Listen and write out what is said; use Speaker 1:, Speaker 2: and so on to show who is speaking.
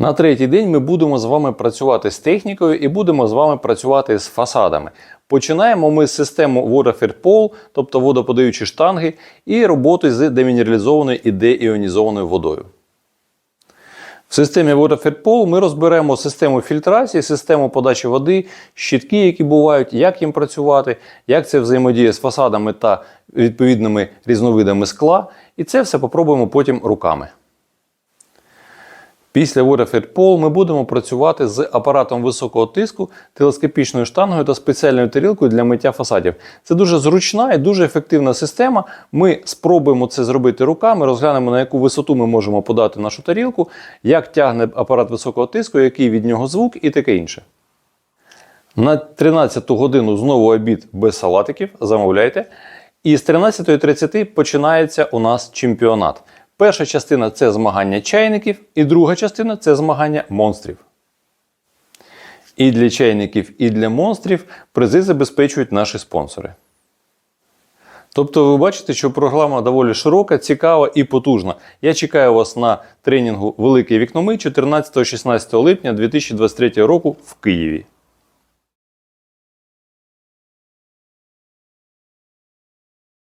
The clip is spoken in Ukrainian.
Speaker 1: На третій день ми будемо з вами працювати з технікою і будемо з вами працювати з фасадами. Починаємо ми з системи Waterfed Pole, тобто водоподаючі штанги, і роботи з демінералізованою і деіонізованою водою. В системі Waterfed Pole ми розберемо систему фільтрації, систему подачі води, щітки, які бувають, як їм працювати, як це взаємодіє з фасадами та відповідними різновидами скла. І це все попробуємо потім руками. Після Waterfed Pole ми будемо працювати з апаратом високого тиску, телескопічною штангою та спеціальною тарілкою для миття фасадів. Це дуже зручна і дуже ефективна система. Ми спробуємо це зробити руками, розглянемо на яку висоту ми можемо подати нашу тарілку, як тягне апарат високого тиску, який від нього звук і таке інше. На 13 годину знову обід без салатиків, замовляйте. І з 13.30 починається у нас чемпіонат. Перша частина це змагання чайників, і друга частина це змагання монстрів. І для чайників, і для монстрів призи забезпечують наші спонсори. Тобто ви бачите, що програма доволі широка, цікава і потужна. Я чекаю вас на тренінгу Велике вікно ми 14-16 липня 2023 року в Києві.